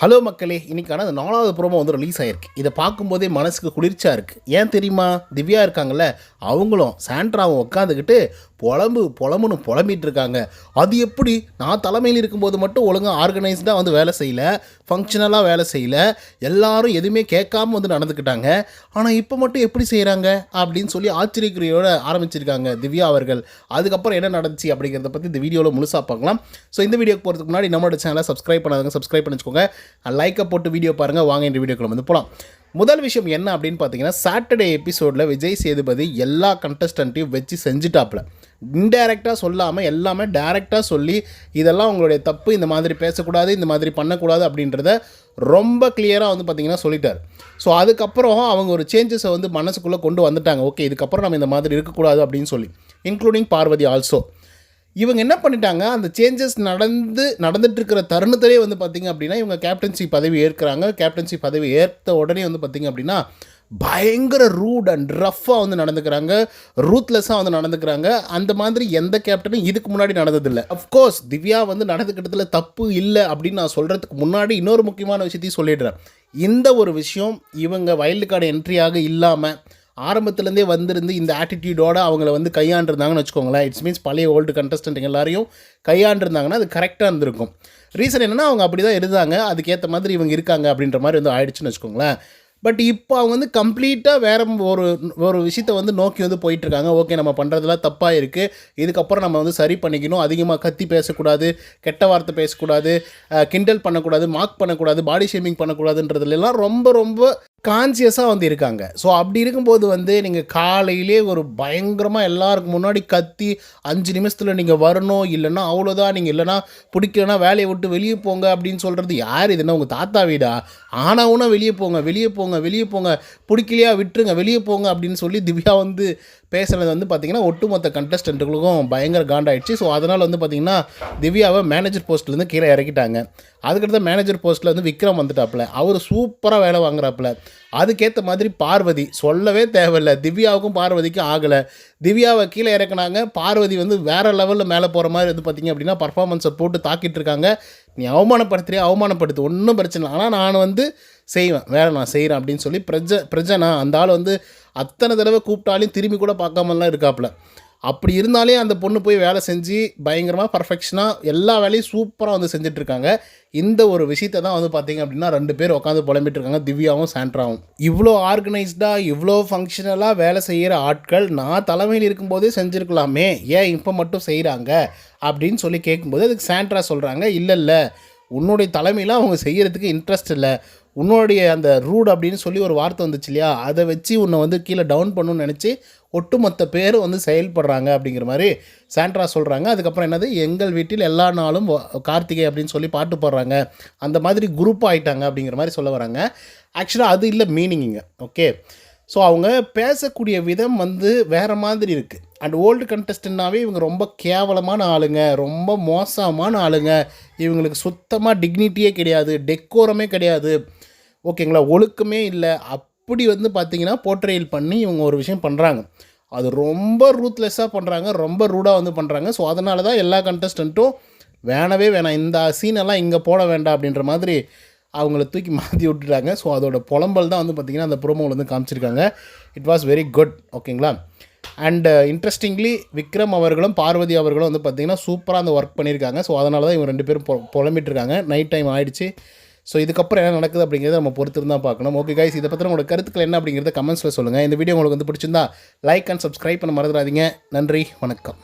Hello மக்களே இன்னைக்கான அந்த நாலாவது ப்ரோமோ வந்து ரிலீஸ் ஆயிருக்கு. இதை பார்க்கும்போதே மனசுக்கு குளிர்ச்சியாக இருக்குது ஏன் தெரியுமா? திவ்யா இருக்காங்கல்ல அவங்களும் சாண்ட்ராவும் உட்காந்துக்கிட்டு புலம்பு புலம்புன்னு புலம்பிகிட்டு இருக்காங்க. அது எப்படி? நான் தலைமையில் இருக்கும்போது மட்டும் ஒழுங்காக ஆர்கனைஸ்டாக வந்து வேலை செய்யல ஃபங்க்ஷனலாக வேலை செய்யல. எல்லாரும் எதுவுமே கேட்காம வந்து நடந்துக்கிட்டாங்க. ஆனால் இப்போ மட்டும் எப்படி செய்கிறாங்க அப்படின்னு சொல்லி ஆச்சரியக்குறியோட ஆரம்பிச்சிருக்காங்க திவ்யா அவர்கள். அதுக்கப்புறம் என்ன நடந்துச்சு அப்படிங்கிறத பற்றி இந்த வீடியோவில் முழுசாக பார்க்கலாம். ஸோ இந்த வீடியோக்கு போகிறதுக்கு முன்னாடி நம்மளோட சேனலை சப்ஸ்கிரைப் பண்ணாதவங்க சப்ஸ்கிரைப் பண்ணிச்சுக்கோங்க. லைக்கை போட்டு வீடியோ பாருங்கள் வாங்க இந்த வீடியோக்குள்ள வந்து போகலாம் முதல் விஷயம் என்ன அப்படின்னு பார்த்தீங்கன்னா சாட்டர்டே எபிசோடில் விஜய் சேதுபதி எல்லா கண்டஸ்டண்ட்டையும் வச்சு செஞ்சுட்டாப்புல. இன்டைரக்டாக சொல்லாமல் எல்லாமே டைரெக்டாக சொல்லி இதெல்லாம் உங்களுடைய தப்பு இந்த மாதிரி பேசக்கூடாது இந்த மாதிரி பண்ணக்கூடாது அப்படின்றத ரொம்ப கிளியராக வந்து பார்த்தீங்கன்னா சொல்லிட்டார். ஸோ அதுக்கப்புறம் அவங்க ஒரு சேஞ்சஸை வந்து மனசுக்குள்ளே கொண்டு வந்துட்டாங்க. ஓகே இதுக்கப்புறம் நம்ம இந்த மாதிரி இருக்கக்கூடாது அப்படின்னு சொல்லி இன்க்ளூடிங் பார்வதி ஆல்சோ இவங்க என்ன பண்ணிட்டாங்க? அந்த சேஞ்சஸ் நடந்து நடந்துட்டுருக்கிற தருணத்திலே வந்து பார்த்திங்க அப்படின்னா இவங்க கேப்டன்சி பதவி ஏற்கிறாங்க. கேப்டன்சி பதவி ஏற்ற உடனே வந்து பார்த்திங்க அப்படின்னா பயங்கர ரூட் அண்ட் ரஃப்பாக வந்து நடந்துக்கிறாங்க. ரூத்லெஸ்ஸாக வந்து நடந்துக்கிறாங்க. அந்த மாதிரி எந்த கேப்டனும் இதுக்கு முன்னாடி நடந்ததில்லை. அஃப்கோர்ஸ் திவ்யா வந்து நடந்துக்கிட்டதுல தப்பு இல்லை அப்படின்னு நான் சொல்கிறதுக்கு முன்னாடி இன்னொரு முக்கியமான விஷயத்தையும் சொல்லிடுறேன். இந்த ஒரு விஷயம் இவங்க வைல்டு கார்டு என்ட்ரியாக இல்லாமல் ஆரம்பத்துலேருந்தே வந்திருந்து இந்த ஆட்டிடியூடோடு அவங்கள வந்து கையாண்டிருந்தாங்கன்னு வச்சுக்கோங்களேன். இட்ஸ் மீன்ஸ் பழைய ஓல்டு கண்டஸ்டன்ட் எல்லாரையும் கையாண்டிருந்தாங்கன்னா அது கரெக்டாக இருந்திருக்கும். ரீசன் என்னென்னா அவங்க அப்படி தான் இருந்தாங்க. அதுக்கேற்ற மாதிரி இவங்க இருக்காங்க அப்படின்ற மாதிரி வந்து ஆயிடுச்சுன்னு வச்சுக்கோங்களேன். பட் இப்போ அவங்க வந்து கம்ப்ளீட்டாக வேற ஒரு ஒரு விஷயத்தை வந்து நோக்கி வந்து போயிட்டுருக்காங்க. ஓகே நம்ம பண்ணுறதுலாம் தப்பாக இருக்குது இதுக்கப்புறம் நம்ம வந்து சரி பண்ணிக்கணும். அதிகமாக கத்தி பேசக்கூடாது கெட்ட வார்த்தை பேசக்கூடாது கிண்டல் பண்ணக்கூடாது மார்க் பண்ணக்கூடாது பாடி ஷேமிங் பண்ணக்கூடாதுன்றதுலாம் ரொம்ப ரொம்ப கான்சியஸாக வந்து இருக்காங்க. ஸோ அப்படி இருக்கும்போது வந்து நீங்கள் காலையிலே ஒரு பயங்கரமாக எல்லாருக்கும் முன்னாடி கத்தி அஞ்சு நிமிஷத்தில் நீங்கள் வரணும் இல்லைன்னா அவ்வளோதான் நீங்கள் இல்லைன்னா பிடிக்கலனா வேலையை விட்டு வெளியே போங்க அப்படின்னு சொல்கிறது யார்? இதுன்னா உங்கள் தாத்தா வீடா? ஆனாவுனா வெளியே போங்க வெளியே போங்க வெளியே போங்க பிடிக்கலையா விட்டுருங்க வெளியே போங்க அப்படின்னு சொல்லி திவ்யா வந்து பேசுனது வந்து பார்த்திங்கன்னா ஒட்டுமொத்த கண்டஸ்டண்ட்டுகளுக்கும் பயங்கர காண்டாயிடுச்சு. ஸோ அதனால் வந்து பார்த்திங்கன்னா திவ்யாவை மேனேஜர் போஸ்ட்லேருந்து கீழே இறக்கிட்டாங்க. அதுக்கடுத்த மேனேஜர் போஸ்ட்டில் வந்து விக்ரம் வந்துட்டாப்புல. அவர் சூப்பராக வேலை வாங்குறாப்புல. அதுக்கேற்ற மாதிரி பார்வதி சொல்லவே தேவையில்லை. திவ்யாவுக்கும் பார்வதிக்கும் ஆகலை. திவ்யாவை கீழே இறக்குனாங்க. பார்வதி வந்து வேறு லெவலில் மேலே போகிற மாதிரி வந்து பார்த்திங்க அப்படின்னா பர்ஃபார்மன்ஸை போட்டு தாக்கிட்டு இருக்காங்க. நீ அவமானப்படுத்துறியா? அவமானப்படுத்து. ஒன்றும் பிரச்சனை இல்லை. ஆனால் நான் வந்து செய்வேன். வேலை நான் செய்கிறேன் அப்படின்னு சொல்லி பிரஜ பிரஜனா அந்த ஆள் வந்து அத்தனை தடவை கூப்பிட்டாலையும் திரும்பி கூட பார்க்காமலாம் இருக்காப்புல. அப்படி இருந்தாலே அந்த பொண்ணு போய் வேலை செஞ்சு பயங்கரமாக பர்ஃபெக்ஷனாக எல்லா வேலையும் சூப்பராக வந்து செஞ்சிட்ருக்காங்க. இந்த ஒரு விஷயத்தை தான் வந்து பார்த்தீங்க அப்படின்னா ரெண்டு பேர் உட்காந்து புலம்பிட்டு இருக்காங்க திவ்யாவும் சாண்ட்ராவும். இவ்வளோ ஆர்கனைஸ்டாக இவ்வளோ ஃபங்க்ஷனலாக வேலை செய்கிற ஆட்கள் நான் தலைமையில் இருக்கும்போதே செஞ்சுருக்கலாமே ஏன் இப்போ மட்டும் செய்கிறாங்க அப்படின்னு சொல்லி கேட்கும்போது அதுக்கு சாண்ட்ரா சொல்கிறாங்க இல்லை இல்லை. உன்னுடைய தலைமையில் அவங்க செய்கிறதுக்கு இன்ட்ரெஸ்ட் இல்லை. உன்னுடைய அந்த ரூட் அப்படின்னு சொல்லி ஒரு வார்த்தை வந்துச்சு இல்லையா? அதை வச்சு உன்னை வந்து கீழே டவுன் பண்ணணும்னு நினச்சி ஒட்டுமொத்த பேரும் வந்து செயல்படுறாங்க அப்படிங்கிற மாதிரி சாண்ட்ரா சொல்கிறாங்க அதுக்கப்புறம் என்னது? எங்கள் வீட்டில் எல்லா நாளும் கார்த்திகை அப்படின்னு சொல்லி பாட்டு பாடுறாங்க. அந்த மாதிரி குரூப் ஆகிட்டாங்க அப்படிங்கிற மாதிரி சொல்ல வராங்க. ஆக்சுவலாக அது இல்லை மீனிங்குங்க ஓகே ஸோ அவங்க பேசக்கூடிய விதம் வந்து வேறு மாதிரி இருக்குது அண்ட் ஓல்டு கண்டஸ்டன்ட்னாவே இவங்க ரொம்ப கேவலமான ஆளுங்க ரொம்ப மோசமான ஆளுங்க. இவங்களுக்கு சுத்தமாக டிக்னிட்டியே கிடையாது டெக்கோரமே கிடையாது. ஓகேங்களா ஒழுக்கமே இல்லை. அப்படி வந்து பார்த்தீங்கன்னா போர்ட்ரேல் பண்ணி இவங்க ஒரு விஷயம் பண்ணுறாங்க அது ரொம்ப ரூத்லெஸ்ஸாக பண்ணுறாங்க ரொம்ப ரூடாக வந்து பண்ணுறாங்க ஸோ அதனால தான் எல்லா கண்டஸ்டண்ட்டும் வேணவே வேணாம் இந்த சீனெல்லாம் இங்கே போட வேண்டாம் அப்படின்ற மாதிரி அவங்கள தூக்கி மாற்றி விட்டுட்டாங்க. ஸோ அதோட புலம்பல் தான் வந்து பார்த்திங்கன்னா அந்த ப்ரோமோவில் வந்து காமிச்சிருக்காங்க. இட் வாஸ் வெரி குட் ஓகேங்களா அண்டு இன்ட்ரெஸ்டிங்லி விக்ரம் அவர்களும் பார்வதி அவர்களும் வந்து பார்த்திங்கன்னா சூப்பராக அந்த ஒர்க் பண்ணியிருக்காங்க ஸோ அதனால தான் இவங்க ரெண்டு பேரும் பொ புலம்பிட்டுருக்காங்க. நைட் டைம் ஆகிடுச்சு ஸோ இதுக்கப்புறம் என்ன நடக்குது அப்படிங்கிறத நம்ம பொறுத்து தான் பார்க்கணும். ஓகே கைஸ் இதை பற்றி உங்களோட கருத்துக்கள் என்ன அப்படிங்கிறத கமெண்ட்ஸில் சொல்லுங்கள் இந்த வீடியோ உங்களுக்கு வந்து பிடிச்சிருந்தா லைக் அண்ட் சப்ஸ்கிரைப் பண்ண மறந்துடாதீங்க. நன்றி. வணக்கம்.